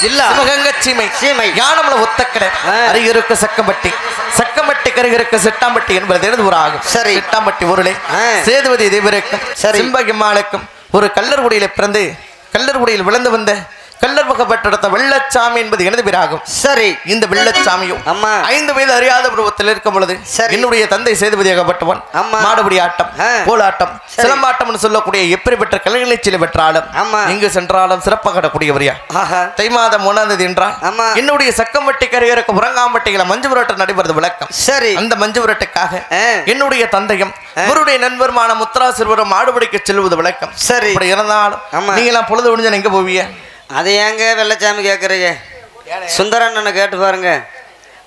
ஜில்லா. சிவகங்கை சீமை சீமை. யானமல ஒத்தக்கடை ஆ. அருகிருக்கு சக்கம்பட்டி சக்கம்பட்டி கருகிருக்கு சிட்டாம்பட்டி என்பது எனது ஒரு ஆகும் சரி. சிட்டாம்பட்டி ஊரிலே. சேதுபதி தேவருக்கும் சரி. சிம்பகிம்மாளுக்கும் ஒரு கல்லர்குடியில பிறந்து கல்லர்குடியில் விழுந்து வந்த கல்லர் வகப்பட்டெடுத்த வெள்ளச்சாமி என்பது எனது பேராகும் சரி இந்த வெள்ளச்சாமியும் அம்மா. ஐந்து வயது அறியாத பருவத்தில் இருக்கும் பொழுது சரி. என்னுடைய தந்தை சேதுபதியாகப்பட்டவன் அம்மா. மாடுபடி ஆட்டம். கோலாட்டம். சிலம்பாட்டம் சொல்லக்கூடிய எப்படி பெற்ற கலைகளை சில பெற்றாலும் ஆமா. எங்கு சென்றாலும் சிறப்பாக கடக்கூடியவரியா ஆஹா தை மாதம் ஒன்றாம் தேதி என்றால் ஆமா. என்னுடைய சக்கம்பட்டி கரையருக்கு உறங்காம்பட்டிகளை மஞ்சு புரட்டு நடைபெறுவது விளக்கம் சரி அந்த மஞ்சு புரட்டுக்காக. என்னுடைய தந்தையும் அவருடைய நண்பருமான முத்ரா சிறுவரும் மாடுபிடிக்க செல்வது விளக்கம் சரி. இப்படி இருந்தாலும் ஆமா. நீங்க எல்லாம் பொழுது முடிஞ்சா எங்க போவீங்க அது ஏங்க வெள்ளச்சாமி கேட்குறீங்க சுந்தரண்ணனை கேட்டு பாருங்க.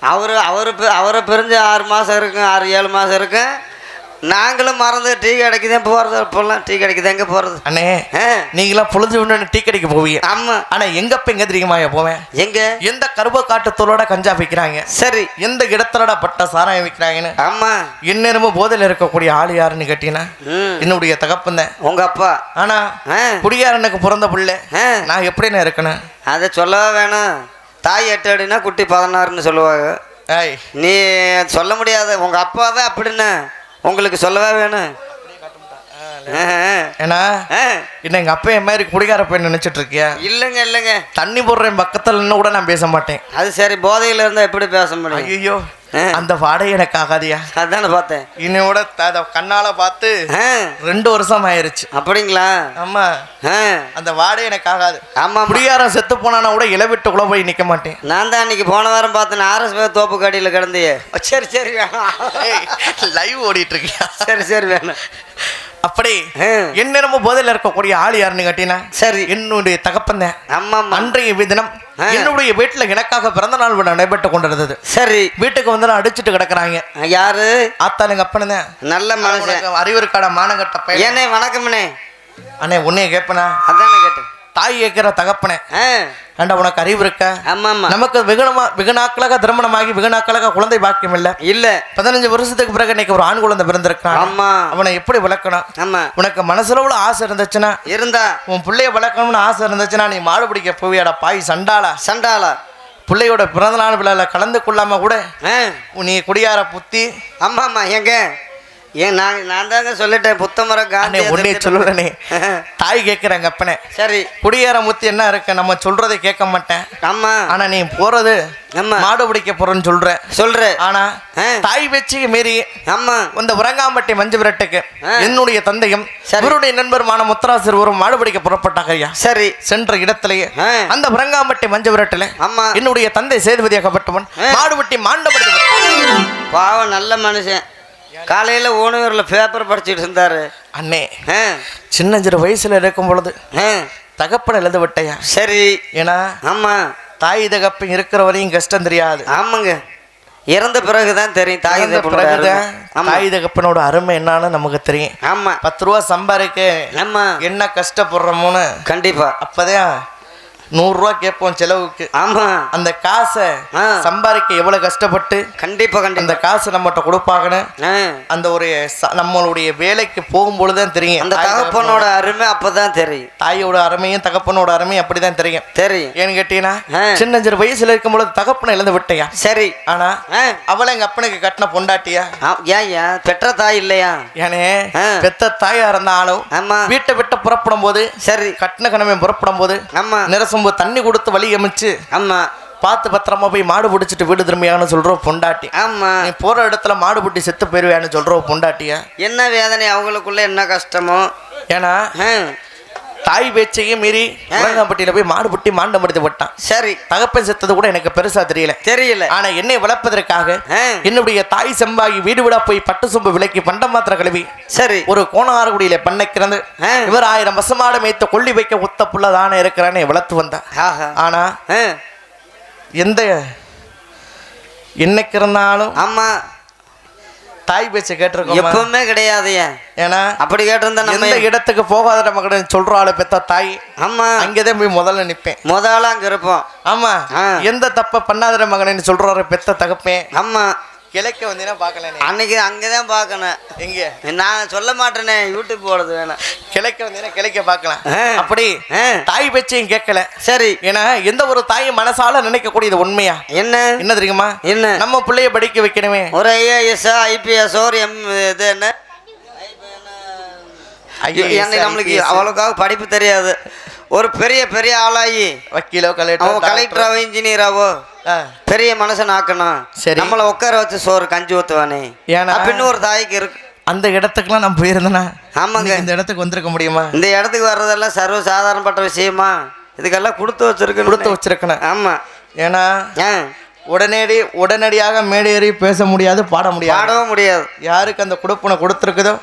அவர் அவர் பி- அவரை பிரிஞ்சு ஆறு மாதம் இருக்கும் ஆறு ஏழு மாதம் இருக்கும். நாங்களும் மறந்து டீ கடைக்கு தான் போகிறது இப்போல்லாம் டீ கடைக்கு தான் எங்கே போகிறது அண்ணே நீங்களாம் பொழுது உடனே டீ கடைக்கு போவீங்க. ஆமாம் ஆனா எங்கப்ப எங்க தெரியுமா போவேன் எங்கே? எந்த கருவ காட்டுத்தோலோட கஞ்சா விற்கிறாங்க சரி. எந்த இடத்துலடா பட்ட சாராயம் விற்கிறாங்கன்னு ஆமாம் எந்நேரமும் போதையில் இருக்கக்கூடிய ஆள் யாருன்னு கேட்டீங்கன்னா என்னுடைய தகப்பன் தான். உங்கள் அப்பா. ஆனா ஆ. குடியாரனுக்கு பிறந்த பிள்ளை. நான் எப்படிண்ணே இருக்கணும்? அதை சொல்லவே வேணாம். தாய் எட்டு அடினா குட்டி பதினாறுன்னு சொல்லுவாங்க. நீ சொல்ல முடியாது. உங்கள் அப்பாவே அப்படின்னு. உங்களுக்கு சொல்லவே வேணும். ஏன்னா ஆ, என்ன எங்க அப்பா என் மாதிரி குடிகார போய் நினைச்சிட்டு இருக்கியா? இல்லைங்க இல்லைங்க. தண்ணி போடுறேன் பக்கத்துல கூட நான் பேச மாட்டேன். அது சரி போதையில் இருந்தால் எப்படி பேச முடியும்? ஐயோ. அந்த வாடகை எனக்கு ஆகாதியா. அதானே பார்த்தேன். இன்னையோட அத கண்ணால பார்த்து ரெண்டு வருஷம் ஆயிருச்சு அப்படிங்களா? ஆமா. அந்த வாடகை எனக்கு ஆகாது. ஆமாம் குடியாரம் செத்து போனானா கூட இளவிட்டுக்குள்ள போய் நிக்க மாட்டேன். நான் தான் அன்னைக்கு போன வாரம் பார்த்தேன். ஆர்எஸ் தோப்பு கடியில் கிடந்தியே சரி சரி வேணாம். லைவ் ஓடிட்டு இருக்கியா? சரி சரி வேணாம். அப்படி எந்நேரமும் போதையில் இருக்கக்கூடிய ஆள் யாருன்னு கேட்டீங்கன்னா சரி. என்னுடைய தகப்பன் தான். அன்றைய தினம். என்னுடைய வீட்டுல எனக்காக பிறந்த நாள் விழா நடைபெற்று கொண்டிருந்தது. சரி. வீட்டுக்கு வந்து நான் அடிச்சிட்டு கிடக்குறாங்க. யாரு? ஆத்தாள் எங்க அப்பனு நல்ல மனுஷன் உனக்கு அறிவு இருக்காடா மானகட்ட பையன் வணக்கம்ண்ணே அண்ணே உன்னைய கேட்பனா அதானே கேட்டேன். தாய் கேட்கிற தகப்பனே. ஏண்டா உனக்கு அறிவு இருக்கா? நமக்கு வெகுனமா வெகு நாட்களாக திருமணமாகி வெகு நாட்களாக குழந்தை பாக்கியம் இல்ல. இல்லை. பதினஞ்சு வருஷத்துக்கு பிறகு இன்னைக்கு ஒரு ஆண் குழந்தை பிறந்திருக்கான் ஆமாம் அவனை எப்படி வளர்க்கணும்? ஆமாம் உனக்கு மனசுல ஆசை இருந்துச்சுன்னா? இருந்தா. உன் பிள்ளைய வளர்க்கணும்னு ஆசை இருந்துச்சுன்னா நீ மாடு பிடிக்க போவியாடா பாய் சண்டாளா? சண்டாளா. பிள்ளையோட பிறந்த நாள் விழாவில் கலந்து கொள்ளாம கூட நீ குடியார புத்தி ஆமாம் ஆமாம் எங்க? ஏன் நான் நான் தாங்க சொல்லிட்டேன் புத்தமர காந்தி உன்னே சொல்லுறனே தாய் கேட்குறாங்க அப்பனே. சரி. குடியார முத்தி என்ன இருக்கு? நம்ம சொல்றதை கேட்க மாட்டேன். ஆமாம் ஆனா நீ போறது ஆமாம் மாடு பிடிக்க போறேன்னு சொல்ற. சொல்ற. ஆனா. தாய் வச்சு மீறி ஆமாம் இந்த உறங்காம்பட்டி மஞ்சு விரட்டுக்கு. என்னுடைய தந்தையும். இவருடைய நண்பருமான முத்தராசர் ஒரு மாடு பிடிக்க புறப்பட்டாங்க ஐயா. சரி. சென்ற இடத்திலேயே. அந்த உறங்காம்பட்டி மஞ்சு விரட்டுல ஆமாம் என்னுடைய தந்தை சேதுபதியாகப்பட்டவன். மாடுபட்டி மாண்டபடுத்தவன் பாவம் நல்ல மனுஷன். காலையில் ஊனூரில் பேப்பர் படிச்சுட்டு இருந்தாரு. அண்ணே ஆ. சின்ன சிறு வயசுல இருக்கும் பொழுது தகப்பன் எழுத விட்டையா? சரி. ஏன்னா ஆமாம் தாய் தகப்பன் இருக்கிற வரையும் கஷ்டம் தெரியாது. ஆமாங்க. இறந்த பிறகு தான் தெரியும் தாய் பிறகுதான் தாய் தகப்பனோட அருமை என்னன்னு நமக்கு தெரியும். ஆமா. பத்து ரூபா சம்பாதிக்க ஆமா. என்ன கஷ்டப்படுறோமோன்னு கண்டிப்பா. அப்பதான் நூறுரூவா கேட்போம் செலவுக்கு. ஆமா. அந்த காசை. சம்பாதிக்க எவ்வளவு கஷ்டப்பட்டு கண்டிப்பா அந்த கண்டிப்பா காசு நம்மகிட்ட கொடுப்பாங்கன்னு அந்த ஒரு நம்மளுடைய வேலைக்கு போகும்பொழுது தான் தெரியும். அந்த தகப்பனோட அருமை. அப்பதான் தெரியும். தாயோட அருமையும் தகப்பனோட அருமையும் அப்படிதான் தெரியும். தெரியும். ஏன்னு கேட்டீங்கன்னா வயசுல இருக்கும் பொழுது தகப்பனை இழந்து விட்டையா? சரி. ஆனா ஆ, அவளை எங்க அப்பனுக்கு கட்டின பொண்டாட்டியா? ஏன் ஏன்? பெற்ற தாய் இல்லையா? ஏனே. பெத்த தாயா இருந்தாலும் ஆமா. வீட்டை விட்டு புறப்படும் போது சரி. கட்டின கணவன் புறப்படும் போது ஆமா நிரசம்பு தண்ணி கொடுத்து வழி அமைச்சு ஆமா பார்த்து பத்திரமா போய் மாடு பிடிச்சிட்டு வீடு திரும்பியான்னு சொல்றோம் பொண்டாட்டி. ஆமா. நீ போற இடத்துல மாடு பிடி செத்து போயிருவியான்னு சொல்றோம் பொண்டாட்டிய? என்ன வேதனை அவங்களுக்குள்ள என்ன கஷ்டமோ? ஏன்னா தாய் பேச்சையும் மீறி உலகப்பட்டியில போய் மாடு பிட்டி மாண்டம் எடுத்து விட்டான் சரி. தகப்பன் செத்தது கூட எனக்கு பெருசா தெரியல. தெரியல. ஆனா என்னை வளர்ப்பதற்காக என்னுடைய தாய் செம்பாகி வீடு வீடா போய் பட்டு சொம்பு விலைக்கு பண்டம் மாத்திர கழுவி சரி. ஒரு கோணாரகுடியில பண்ணை கிறந்து ஆ. இவர் ஆயிரம் பசுமாடு மேய்த்து கொள்ளி வைக்க உத்த புள்ள தானே இருக்கிறான்னு வளர்த்து வந்தா ஆஹா. ஆனா எந்த என்னைக்கு இருந்தாலும் ஆமா. தாய் பேச்சை கேட்டிருக்கோம்? எப்பவுமே கிடையாது ஏன்? ஏன்னா அப்படி கேட்டிருந்தா நம்ம எந்த இடத்துக்கு போகாத நம்ம சொல்றாள் பெத்த தாய். ஆமா. அங்கேதான் போய் முதல்ல நிப்பேன். முதல்ல அங்க இருப்போம். ஆமா. எந்த தப்ப பண்ணாத மகனு சொல்றாரு பெத்த தகப்பேன். ஆமா. கிழக்க வந்தீங்கன்னா பார்க்கலண்ணே அன்னைக்கு அங்கே தான் பார்க்கணும். எங்க? நான் சொல்ல மாட்டேனே யூடியூப் போடுறது வேணாம் கிழக்க வந்தீங்கன்னா கிழக்க பார்க்கலாம். அப்படி. தாய் பேச்சையும் கேட்கல. சரி. ஏன்னா எந்த ஒரு தாயும் மனசால நினைக்கக்கூடியது உண்மையா? என்ன? என்ன தெரியுமா? என்ன? நம்ம பிள்ளைய படிக்க வைக்கணுமே. ஒரு ஐஏஎஸ் ஐபிஎஸ் ஒரு எம் இது என்ன? நம்மளுக்கு அவ்வளோக்காக படிப்பு தெரியாது. ஒரு பெரிய பெரிய ஆளாகி வக்கீலோ கலெக்டர் கலெக்டராவோ இன்ஜினியராவோ பெரிய மனுஷன் ஆக்கணும் சரி. நம்மளை உட்கார வச்சு சோறு கஞ்சி ஊற்றுவானே ஏன்னா அப்படின்னு ஒரு தாய்க்கு இருக்கு. அந்த இடத்துக்குலாம் நான் போயிருந்தேனா? ஆமாங்க. இந்த இடத்துக்கு வந்திருக்க முடியுமா? இந்த இடத்துக்கு வர்றதெல்லாம் சர்வ சாதாரணப்பட்ட விஷயமா. இதுக்கெல்லாம் கொடுத்து வச்சிருக்கு கொடுத்து வச்சிருக்கணும். ஆமா. ஏன்னா உடனடி உடனடியாக மேடேறி பேச முடியாது பாட முடியாது. பாடவும் முடியாது. யாருக்கு அந்த கொடுப்பனை கொடுத்துருக்குதோ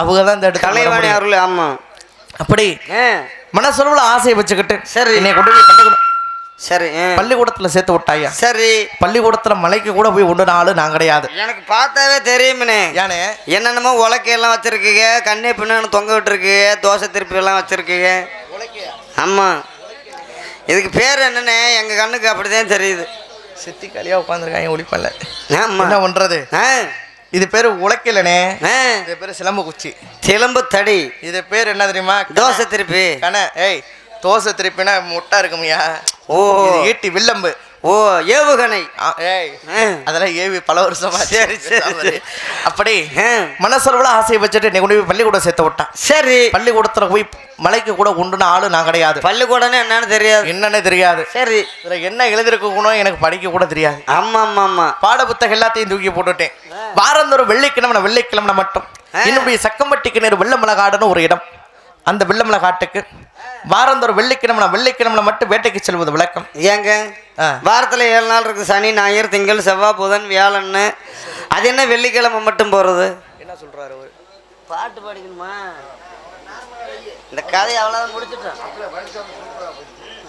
அவங்க தான் இந்த இடத்துக்கு வர கலைவாணி முடியும். அருள் ஆமா. அப்படி மனசுல ஆசையை வச்சுக்கிட்டு சரி. என்னை கொண்டு போய் சரி. பள்ளிக்கூடத்துல சேர்த்து விட்டாயா? சரி. பள்ளிக்கூடத்துல மலைக்கு கூட போய் ஒன்று நாள் நான் கிடையாது. எனக்கு பார்த்தாவே தெரியுமனே. ஏனே என்னென்னமோ உலக்கையெல்லாம் வச்சிருக்கீங்க. கண்ணே பின்னான்னு தொங்க விட்டுருக்கீங்க தோசை திருப்பி எல்லாம் வச்சிருக்கீங்க ஆமாம் இதுக்கு பேர் என்னண்ணே எங்கள் கண்ணுக்கு அப்படிதான் தெரியுது. சித்தி களியா உட்காந்துருக்காங்க ஒளிப்பல்ல ஆமாம் என்ன பண்றது? ஆ. இது பேர் உழைக்கலனே ஆ. இது பேர் சிலம்பு குச்சி. சிலம்பு தடி. இது பேர் என்ன தெரியுமா? தோசை திருப்பி. கண ஏய் தோசை திருப்பினா முட்டா இருக்குமியா. ஓ. ஈட்டி வில்லம்பு. ஓ ஏவுகணை. அதெல்லாம் ஏவி பல வருஷமா சரி, சரி. அப்படி. மனசளவுல ஆசையை வச்சுட்டு நீ கொண்டு போய் பள்ளிக்கூடம் சேர்த்து விட்டான். சரி. பள்ளிக்கூடத்துல போய் மலைக்கு கூட உண்டுன ஆளு நான் கிடையாது. பள்ளிக்கூடம்னு என்னன்னு தெரியாது. என்னன்னே தெரியாது. சரி. இதுல என்ன எழுதிருக்கணும் எனக்கு படிக்க கூட தெரியாது. ஆமாம் ஆமாம் ஆமாம் பாட புத்தகம் எல்லாத்தையும் தூக்கி போட்டுட்டேன். வாரந்தோறும் வெள்ளிக்கிழமை வெள்ளிக்கிழமை மட்டும். என்னுடைய சக்கம்பட்டிக்கு நேர் வெள்ளமலகாடுன்னு ஒரு இடம். அந்த வெள்ளமலகாட்டுக்கு வாரந்தோறும் வெள்ளிக்கிழமை வெள்ளிக்கிழமை மட்டும் வேட்டைக்கு செல்வது விளக்கம் ஏங்க ஆ. வாரத்தில் ஏழு நாள் இருக்குது சனி ஞாயிறு திங்கள் செவ்வாய் புதன் வியாழன்னு. அது என்ன வெள்ளிக்கிழமை மட்டும் போகிறது என்ன சொல்றாரு அவரு? பாட்டு படிக்கணுமா? இந்த கதை அவ்வளோதான் முடிச்சுட்டோம்.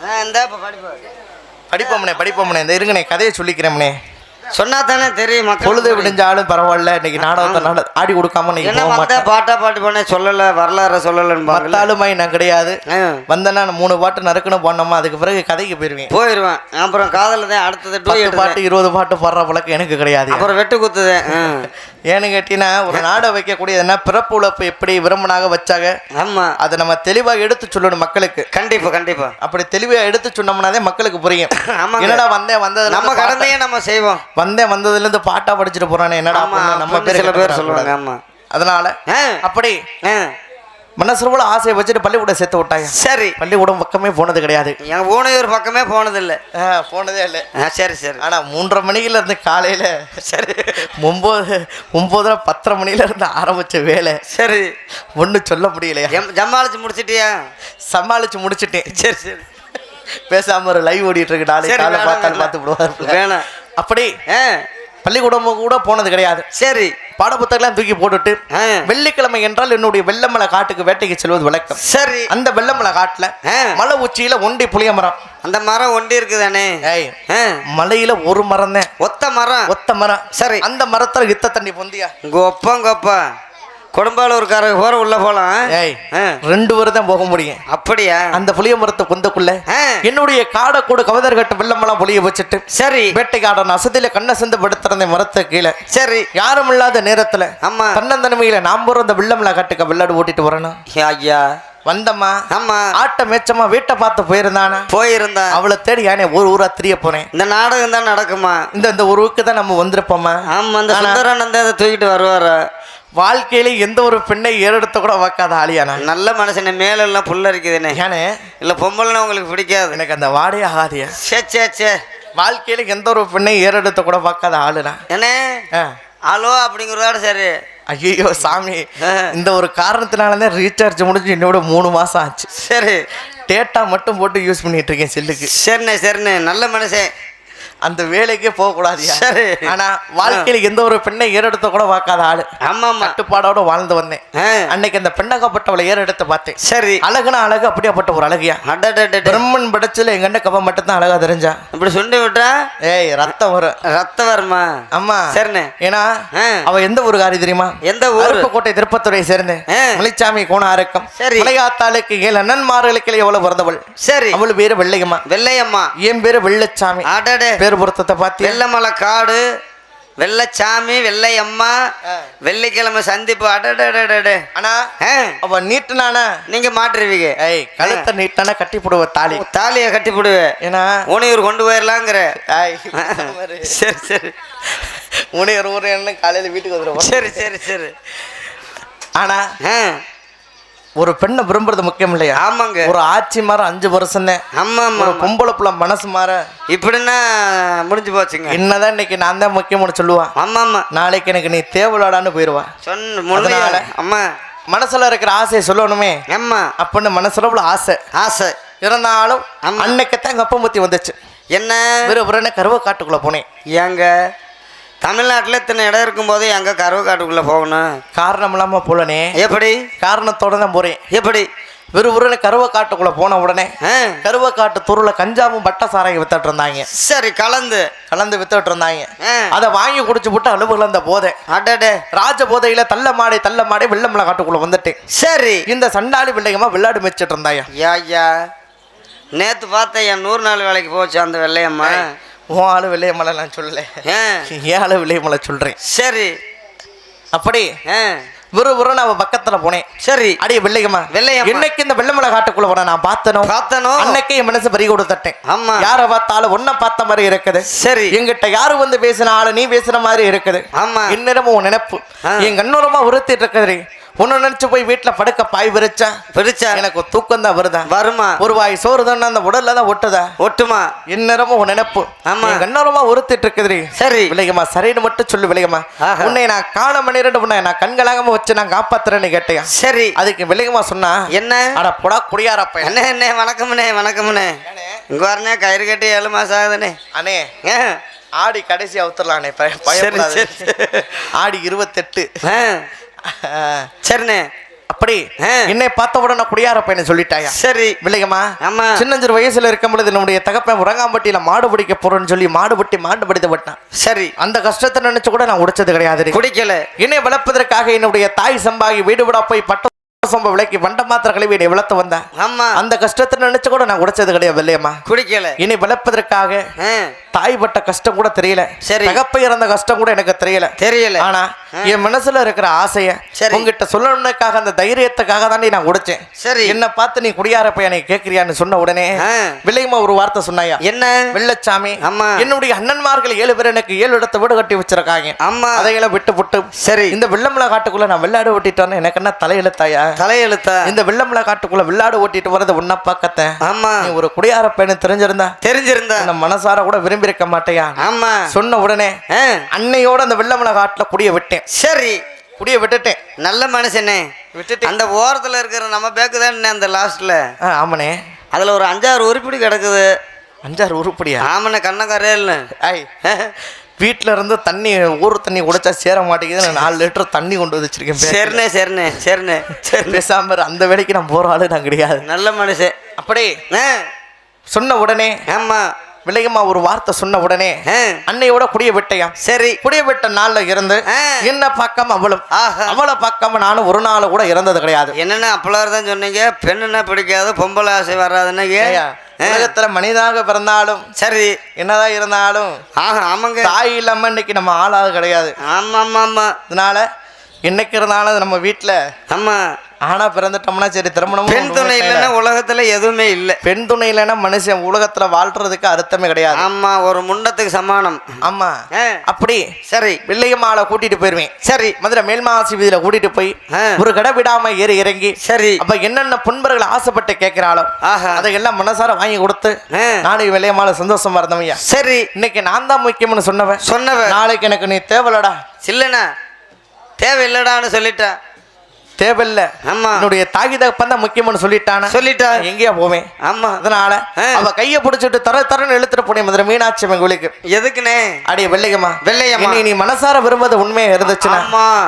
ஆ இந்த இப்போ படிப்பா. படிப்போம்னே படிப்போம்னே இந்த இருங்கண்ணே கதையை சொல்லிக்கிறேம்னே சொன்னா தானே தெரியும் பொழுது விடிஞ்சாலும் பரவாயில்ல இன்னைக்கு நாடகத்தை நாட ஆடி கொடுக்காம போக வந்தா பாட்டா பாட்டு பண்ண சொல்லலை வரலாறு சொல்லலைன்னு மத்தாளுமாய் நான் கிடையாது. வந்தேன்னா நான் மூணு பாட்டு நறுக்கணும் போனோமா அதுக்கு பிறகு கதைக்கு போயிருவேன். போயிடுவேன் அப்புறம் காதல தான் அடுத்தது பத்து பாட்டு இருபது பாட்டு பாடுற பழக்கம் எனக்கு கிடையாது. அப்புறம் வெட்டு குத்துதேன் ஆ. ஏன்னு கேட்டீங்கன்னா ஒரு நாடை வைக்கக்கூடியதுன்னா பிறப்பு உழப்பு எப்படி விரும்பினாக வச்சாங்க? ஆமாம் அதை நம்ம தெளிவாக எடுத்து சொல்லணும் மக்களுக்கு. கண்டிப்பா கண்டிப்பா. அப்படி தெளிவாக எடுத்து சொன்னோம்னாதே மக்களுக்கு புரியும். என்னடா வந்தேன் வந்ததுல நம்ம கடமையை நம்ம செய்வோம். வந்தேன் வந்ததுல இருந்து பாட்டா படிச்சுட்டு போறானே என்னடா நம்ம பேர் சில பேர் சொல்லுவாங்க ஆமா. அதனால அப்படி ஆ. மனசுல ஆசையை வச்சுட்டு பள்ளிக்கூடம் சேர்த்து விட்டாங்க சரி. பள்ளிக்கூடம் பக்கமே போனது கிடையாது. என் ஊனையூர் பக்கமே போனதில்லை. ஆ, போனதே இல்லை. சரி சரி. ஆனா மூன்றரை மணிக்குல இருந்து காலையில சரி. ஒன்பது ஒன்பதரை பத்தரை மணில இருந்து ஆரம்பிச்ச வேலை. சரி. ஒன்றும் சொல்ல முடியலையா? எம் ஜமாளிச்சு முடிச்சிட்டியா? சமாளிச்சு முடிச்சிட்டேன். சரி சரி. பேசாம ஒரு லைவ் ஓடிட்டு இருக்கு. நாளைக்கு காலை பார்த்தாலும். பார்த்து விடுவார். வேணாம். அப்படி பள்ளிக்கூடம் கூட போனது கிடையாது. சரி. பாட புத்தகம்லாம் தூக்கி போட்டுட்டு வெள்ளிக்கிழமை என்றால் என்னுடைய வெள்ளமலை காட்டுக்கு வேட்டைக்கு செல்வது வழக்கம். சரி. அந்த வெள்ளமலை காட்டுல. மலை உச்சியில ஒண்டி புளிய மரம். அந்த மரம் ஒண்டி இருக்குதானே? மலையில ஒரு மரம் தான். ஒத்த மரம். ஒத்த மரம். சரி. அந்த மரத்துல இத்த தண்ணி பொந்தியா? கொப்பா கொப்பா கொடும்பாலூர்காரங்க போற உள்ள போலாம். ரெண்டு பேரும் தான் போக முடியும். அப்படியா? அந்த புளிய மரத்தை பொந்தக்குள்ள என்னுடைய காடக்கூட கவிதர் கட்டு வெள்ளமெல்லாம் புளிய வச்சுட்டு சரி. வேட்டைக்காரன் அசதியில கண்ணை சிந்து படுத்திருந்த மரத்தை கீழே சரி. யாரும் இல்லாத நேரத்துல ஆமா. தன்னந்தனிமையில நாம் போற அந்த வெள்ளமலை காட்டுக்கு வெள்ளாடு ஓட்டிட்டு வரணும். ஐயா. வந்தம்மா ஆமா. ஆட்ட மேச்சமா வீட்டை பார்த்து போயிருந்தானா? போயிருந்தேன் அவளை தேடி யானே ஒரு ஊரா திரிய போனேன். இந்த நாடகம் தான் நடக்குமா? இந்த இந்த ஒரு ஊருக்கு தான் நம்ம வந்திருப்போமா ஆமா அந்த சுந்தரானந்த அதை தூக்கிட்டு வருவாரு. வாழ்க்கையில எந்த ஒரு பெண்ணை ஏறெடுத்த கூட வைக்காத ஆளியானா? நல்ல மனுஷன் மேல எல்லாம் புல்ல இருக்குதுண்ணே ஏனே இல்ல பொம்பளைன்னா உங்களுக்கு பிடிக்காது. எனக்கு அந்த வாடே ஆகாதியா? சே சே சே. வாழ்க்கையில எந்த ஒரு பெண்ணை ஏறெடுத்த கூட பார்க்காத ஆளுனா? என்ன? ஆ. ஹலோ அப்படிங்கிறதோட சரி. ஐயோ சாமி. இந்த ஒரு காரணத்தினால தான் ரீசார்ஜ் முடிஞ்சு என்னோட மூணு மாசம் ஆச்சு. சரி. டேட்டா மட்டும் போட்டு யூஸ் பண்ணிட்டு இருக்கேன் செல்லுக்கு சரிண்ணே சரிண்ணே. நல்ல மனுஷன். அந்த வேலைக்கே போக கூடாதியா சரி. ஆனா வாழ்க்கையில எந்த ஒரு பெண்ணை ஏறெடுத்த கூட பார்க்காத ஆளு. ஆமா கட்டுப்பாடோட வாழ்ந்து வந்தேன். அன்னைக்கு அந்த பெண்ணகப்பட்டவளை ஏறெடுத்து பார்த்தேன். சரி. அழகுனா அழகு அப்படியாப்பட்ட ஒரு அழகியா? பிரம்மன் படைச்சல எங்க அண்ணன் கப்ப மட்டும் தான் அழகா தெரிஞ்சா? இப்படி சுண்டி விட்டா? ஏய் ரத்தம் வரும். ரத்தம் வருமா? ஆமா சரிண்ணே. ஏன்னா. அவ எந்த ஊருக்காரி தெரியுமா? எந்த ஊரு? அருப்புக்கோட்டை திருப்பத்துறை சேர்ந்து. மலைச்சாமி கோணாரக்கம். சரி. மலையாத்தாளுக்கு ஏழு அண்ணன்மார்களுக்கு எவ்வளவு பிறந்தவள்? சரி. அவள் பேரு வெள்ளையம்மா. வெள்ளையம்மா. என் பேரு வெள்ளச்சாமி. அடடே. பேரு பொருத்தத்தை பார்த்தியா வெள்ளமலை காடு வெள்ளைச்சாமி வெள்ளை அம்மா. வெள்ளிக்கிழமை சந்திப்பு அடடடடடே ஆனா ஆ, அவ நீட்டுனானா? நீங்க மாட்டுருவீங்க. ஏய் கழுத்தை நீட்டானா கட்டி போடுவ தாலி தாலியை கட்டி போடுவேன் ஏன்னா? ஊனியூர் கொண்டு போயிடலாங்கிற சரி சரி. உனைய ஒரு என்ன காலையில வீட்டுக்கு வந்துடுவோம். சரி சரி சரி. ஆனா ஆ, ஒரு பெண்ணை விரும்புறது முக்கியம் இல்லையா? ஆமாங்க. ஒரு ஆட்சி மாற அஞ்சு வருஷம் தான் ஆமா ஆமா ஒரு பொம்பளை புள்ள மனசு மாற. இப்படின்னா முடிஞ்சு போச்சுங்க. என்னதான் இன்னைக்கு நான் தான் முக்கியம்னு சொல்லுவான். ஆமா ஆமா. நாளைக்கு எனக்கு நீ தேவலாடான்னு போயிடுவா சொன்ன? அம்மா. மனசுல இருக்கிற ஆசையை சொல்லணுமே. அம்மா அப்படின்னு மனசுல ஆசை. ஆசை. இருந்தாலும் ஆமா. அன்னைக்கு தான் எங்க அப்பா முத்தி வந்துச்சு. என்ன? வெறும் கருவ காட்டுக்குள்ள போனேன். ஏங்க? தமிழ்நாட்டில் இத்தனை இடம் இருக்கும்போது எங்க கருவ காட்டுக்குள்ள போகணும்? காரணம் இல்லாம போலனே. எப்படி? காரணத்தோட தான் போறேன். எப்படி? வெறும் வெறும் கருவ காட்டுக்குள்ள போன உடனே ஆ, கருவ காட்டு தூரில் கஞ்சாவும் பட்ட சாராயம் வித்துட்டு இருந்தாங்க. சரி கலந்து. கலந்து வித்துட்டு இருந்தாங்க. அதை வாங்கி குடிச்சு போட்டு அலுவலக அந்த போதை. அடடே. ராஜ போதையில தள்ள மாடி தள்ள மாடி வெள்ளமலை காட்டுக்குள்ள வந்துட்டேன் சரி. இந்த சண்டாளி பிள்ளைங்கம்மா விளையாடு மேய்ச்சிட்டு இருந்தாயா யா யா. நேத்து பார்த்தேன் என் நூறு நாள் வேலைக்கு போச்சு அந்த வெள்ளையம்மா. உன் ஆளு விளையமலை நான் சொல்லல. ஏன் ஆளு விளையமலை சொல்றேன். சரி. அப்படி வெறும் வெறும் அவ பக்கத்துல போனேன். சரி. அடியே வெள்ளையம்மா. வெள்ளையம்மா. என்னைக்கு இந்த வெள்ளமலை காட்டுக்குள்ள போன நான் பார்த்தனோ? பார்த்தனோ? அன்னைக்கு என் மனசு பறி கொடுத்துட்டேன். ஆமா. யாரை பார்த்தாலும் ஒன்ன பார்த்த மாதிரி இருக்குது. சரி. எங்கிட்ட யாரு வந்து பேசின ஆளு நீ பேசுன மாதிரி இருக்குது. ஆமா. இந்நேரமும் உன் நினைப்பு. என் கண்ணூரமா உறுத்திட்டு இருக்குது உன்னை நினைச்சு போய் வீட்டுல படுக்க பாய் விரிச்சா? பிடிச்சா எனக்கு தூக்கம் தான் வருதா? வருமா? ஒரு வாய் சோறு தானே அந்த உடல்ல தான் ஒட்டுதா? ஒட்டுமா? இந்நேரமும் உன் நினைப்பு. ஆமா. கண்ணூரமா உறுத்திட்டு இருக்குது சரி. விளையமா சரின்னு மட்டும் சொல்லு விளையமா ஆஹா. உன்னை நான் காண மணி ரெண்டு உன்னை நான் கண்களாகாம வச்சு நான் காப்பாத்துறேன்னு கேட்டியா? சரி. அதுக்கு விளையமா சொன்னா என்ன? அட புடா குடியாரப்ப அண்ணே அண்ணே வணக்கம்ண்ணே வணக்கம்ண்ணே. இங்க வரண்ணே கயிறு கட்டி ஏழு மாசம் ஆகுதுண்ணே. அண்ணே ஆடி கடைசி சரி பயப்படாத. சரி ஆடி இருபத்தெட்டு. சரிண்ணே. அப்படி. என்னை பார்த்த உடனே குடியார பையனை சொல்லிட்டாயா? சரி. வில்லையம்மா ஆமா. சின்னஞ்சிறு வயசுல இருக்கும் பொழுது நம்முடைய தகப்பன் உரங்காம்பட்டியில மாடு பிடிக்க போறேன்னு சொல்லி மாடு பிடி மாடு பிடித்து விட்டான். சரி. அந்த கஷ்டத்தை நினைச்சு கூட நான் உடைச்சது கிடையாது. குடிக்கல. என்னை வளர்ப்பதற்காக என்னுடைய தாய் சம்பாகி வீடு விடா போய் பட்ட சம்ப விலைக்கு வண்ட மாத்திர கழுவி என்னை வளர்த்து வந்தேன். ஆமா. அந்த கஷ்டத்தை நினைச்சு கூட நான் உடைச்சது கிடையாது இல்லையம்மா குடிக்கல. என்னை வளர்ப்பதற்காக ஆ, தாய் பட்ட கஷ்டம் கூட தெரியல. சரி. தகப்ப இறந்த கஷ்டம் கூட எனக்கு தெரியல. தெரியல. ஆனா என் மனசுல இருக்கிற ஆசைய சரி. உங்ககிட்ட சொல்லணுக்காக அந்த தைரியத்துக்காக தாண்டி நான் உடைச்சேன். சரி. என்ன பார்த்து நீ குடியார பையனை கேட்கிறியான்னு சொன்ன உடனே ஆ, விலையுமா ஒரு வார்த்தை சொன்னாயா? என்ன? வெள்ளச்சாமி ஆமா. என்னுடைய அண்ணன்மார்கள் ஏழு பேர் எனக்கு ஏழு இடத்த வீடு கட்டி வச்சிருக்காங்க. ஆமா. அதையெல்லாம் விட்டு புட்டு சரி. இந்த வெள்ளமலை காட்டுக்குள்ள நான் வெள்ளாடு ஓட்டிட்டோன்னு எனக்கு என்ன தலையெழுத்தாயா தலையெழுத்தா? இந்த வெள்ளமலை காட்டுக்குள்ள வெள்ளாடு ஓட்டிட்டு வரது உன்ன பக்கத்தேன் ஆமா. நீ ஒரு குடியார பையன் தெரிஞ்சிருந்தா? தெரிஞ்சிருந்தா. மனசார கூட விரும்பி இருக்க மாட்டேயா? ஆமா. சொன்ன உடனே அன்னையோட அந்த வெள்ளமலை காட்டுல குடிய விட்டேன். சரி. குடிய விட்டுட்டேன். நல்ல மனுஷனே. விட்டுட்டேன். அந்த ஓரத்துல இருக்கிற நம்ம பேக்கு தான் அந்த லாஸ்ட்ல? ஆமாண்ணே. அதுல ஒரு அஞ்சாறு உருப்படி கிடக்குது. அஞ்சாறு உருப்படியா? ஆமண்ணே கண்ணக்காரேல்னு ஐய் வீட்டில் இருந்து தண்ணி ஊர் தண்ணி குடிச்சா சேர மாட்டேங்குது நான் நாலு லிட்டர் தண்ணி கொண்டு வந்து வச்சிருக்கேன் சரிண்ணே சரிண்ணே சரிண்ணே சரி பேசாம இரு, அந்த வேலைக்கு நான் போற ஆளு நான் கிடையாது. நல்ல மனுஷன். அப்படி ஆ, சொன்ன உடனே ஆமா. விலையம்மா ஒரு வார்த்தை சொன்ன உடனே அன்னையோட குடிய விட்டையாம் சரி. குடிய விட்ட நாள்ல இருந்து. என்ன பார்க்காம அவளும்? அவளை பார்க்காம நானும் ஒரு நாள் கூட இறந்தது கிடையாது. என்னென்ன அப்பளார் தான் சொன்னீங்க? பெண்ணுன்னா பிடிக்காது? பொம்பளை ஆசை வராதுன்னு உலகத்துல மனிதனாக பிறந்தாலும் சரி. என்னதான் இருந்தாலும் ஆமாங்க. தாய் இல்லாம இன்னைக்கு நம்ம ஆளாக கிடையாது. ஆமா ஆமா ஆமா அதனால என்னைக்கு இருந்தாலும் நம்ம வீட்டுல ஆமா ஆனா பிறந்துட்டோம்னா சரி திருமணம் பெண் துணை இல்லைன்னா உலகத்துல எதுவுமே இல்லை. பெண் துணை இல்லைன்னா மனுஷன் உலகத்துல வாழ்றதுக்கு அர்த்தமே கிடையாது. ஆமா ஒரு முண்டத்துக்கு சமானம். ஆமா. அப்படி சரி. வெள்ளையம்மாளை கூட்டிட்டு போயிருவேன். சரி. மதுரை மேல்மாசி வீதியில கூட்டிட்டு போய் ஒரு கடை விடாம ஏறி இறங்கி சரி. அப்ப என்னென்ன புண்பர்கள் ஆசைப்பட்டு கேட்கிறாளோ அதையெல்லாம் மனசார வாங்கி கொடுத்து ஆ, நானும் வெள்ளையம்மாளை சந்தோஷமா இருந்தவையா சரி. இன்னைக்கு நான் தான் முக்கியம்னு சொன்னவன். சொன்னவ நாளைக்கு எனக்கு நீ தேவலடா. இல்லைண்ணா தேவையில்லடான்னு சொல்லிட்டேன். தேவையில்ல. ஆமா. என்னுடைய தாகி தகப்பன் தான் முக்கியம்னு சொல்லிட்டானா? சொல்லிட்டா எங்கேயா போவேன். ஆமா. அதனால. அவ கைய பிடிச்சிட்டு தர தரன்னு இழுத்துட்டு போனேன். மதுரை மீனாட்சி அம்மன் கோயிலுக்கு. எதுக்குண்ணே? அடியே வெள்ளையம்மா. வெள்ளையம்மா. நீ மனசார விரும்புவது உண்மையா இருந்துச்சுன்னா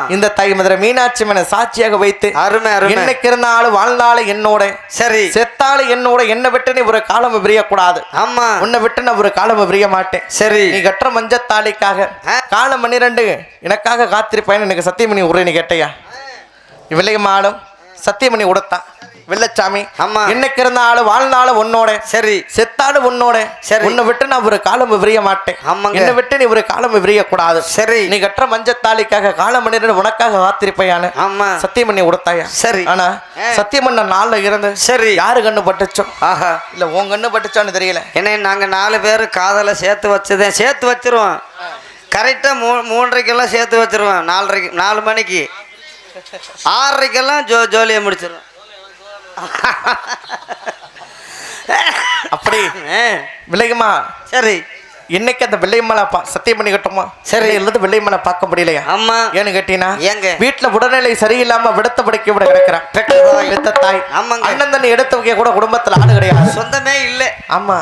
இந்த தாய் மதுரை மீனாட்சி அம்மனை சாட்சியாக வைத்து அருமை அருமை. என்னைக்கு இருந்தாலும் வாழ்ந்தாலும் என்னோட சரி. செத்தாலும் என்னோட என்னை விட்டு நீ ஒரு காலம் பிரியக்கூடாது. ஆமா. உன்னை விட்டு நான் ஒரு காலம் பிரிய மாட்டேன். சரி. நீ கட்டுற மஞ்சத்தாளிக்காக. காலம் பன்னிரெண்டு. எனக்காக காத்திருப்பேன் எனக்கு சத்தியமணி உரைன்னு கேட்டையா? வெள்ளையம்மாளும் சத்தியமணி உடுத்தான். வெள்ளச்சாமி ஆமா. இன்னைக்கு இருந்தாலும் வாழ்ந்தாலும் உன்னோட. சரி. செத்தாலும் உன்னோட. சரி. உன்னை விட்டு நான் ஒரு காலம் விரிய மாட்டேன். ஆமாங்க. என்னை விட்டு நீ ஒரு காலம் விரிய கூடாது சரி. நீ கற்ற மஞ்சத்தாலிக்காக காலமணிரன் உனக்காக காத்திருப்பையானு ஆமா. சத்தியம் பண்ணி கொடுத்தாயா சரி. ஆனா. சத்தியம் பண்ண நாள்ல இருந்து சரி. யாரு கண்ணு பட்டுச்சோ? ஆஹா. இல்ல உன் கண்ணு பட்டுச்சோன்னு தெரியல. என்ன நாங்கள் நாலு பேர் காதலை சேர்த்து வச்சதேன் சேர்த்து வச்சிருவோம். கரெக்டாக மூ மூன்றரைக்கெல்லாம் சேர்த்து வச்சிருவோம் நாலரைக்கு நாலு மணிக்கு. ஆறரைக்கெல்லாம் ஜோ ஜோலியை முடிச்சிருவோம் அப்படி. விலையுமா சரி. இன்னைக்கு அந்த வெள்ளையம்மலை பா சத்தியம் பண்ணி கட்டுமா சரி. இருந்து வெள்ளையம்மலை பார்க்க முடியலையா? அம்மா ஏன்னு கேட்டீங்கன்னா ஏங்க. வீட்டுல உடல்நிலை சரியில்லாம விடத்த படைக்க விட கிடக்குறான். தாய். பெத்த ஆமாங்க. அண்ணன் தண்ணி எடுத்து வைக்க கூட குடும்பத்துல ஆடு கிடையாது. சொந்தமே இல்லை. ஆமா.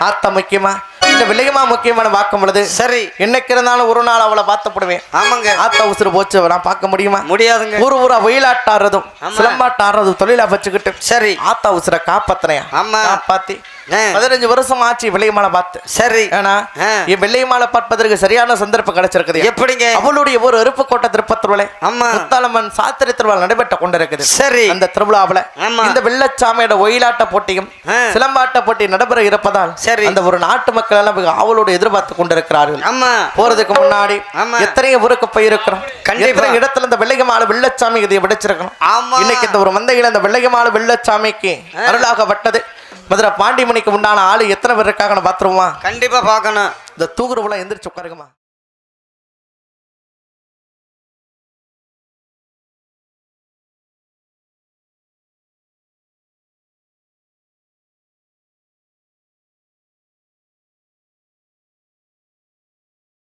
ஆத்தா முக்கியமா இந்த விலையமா முக்கியமான பார்க்கும் பொழுது சரி. என்னைக்கு இருந்தாலும் ஒரு நாள் அவளை பார்த்துப்படுவேன். ஆமாங்க. ஆத்தா உசுறு போச்சு நான் பார்க்க முடியுமா? முடியாதுங்க. ஊர் ஊரா வெயிலாட்டம் ஆடுறதும் ஆமா. சிலம்பாட்டம் ஆடுறதும் தொழிலா வச்சுக்கிட்டு சரி. ஆத்தா உசுரை காப்பாத்தினையா ஆமா. காப்பாத்தி ஆ, பதினஞ்சு வருஷம் ஆச்சு வெள்ளையமாலை பார்த்து. சரி. ஏன்னா ஆ. என் வெள்ளையமாலை பார்ப்பதற்கு சரியான சந்தர்ப்பம் கிடைச்சிருக்குது. எப்படிங்க? அவளுடைய ஒரு அருப்பு கோட்டை திருப்பத்திருவலை ஆமா. முத்தாலம்மன் சாத்திரை திருவிழா நடைபெற்று கொண்டிருக்குது. சரி. அந்த திருவிழாவுல. இந்த வெள்ளச்சாமியோட ஒயிலாட்ட போட்டியும். சிலம்பாட்ட போட்டி நடைபெற இருப்பதால் சரி. அந்த ஒரு நாட்டு மக்கள் எல்லாம் ஆவலோடு எதிர்பார்த்து கொண்டிருக்கிறார்கள். ஆமா. போறதுக்கு முன்னாடி. எத்தனையோ ஊருக்கு போயிருக்கிறோம். கண்டிப்பா. இடத்துல இந்த வெள்ளையமால வெள்ளச்சாமி இதை விடைச்சிருக்கணும்? இன்னைக்கு இந்த ஒரு மந்தையில இந்த வெள்ளையமால வெள்ளச்சாமிக்கு அருளாகப்பட்டது. மதுரை பாண்டிமணிக்கு உண்டான ஆளு எத்தனை பேர் இருக்காங்கன்னு பாத்துருவோமா கண்டிப்பா பார்க்கணும். இந்த தூக்குறவுல எந்திரிச்சு உட்காருங்கம்மா.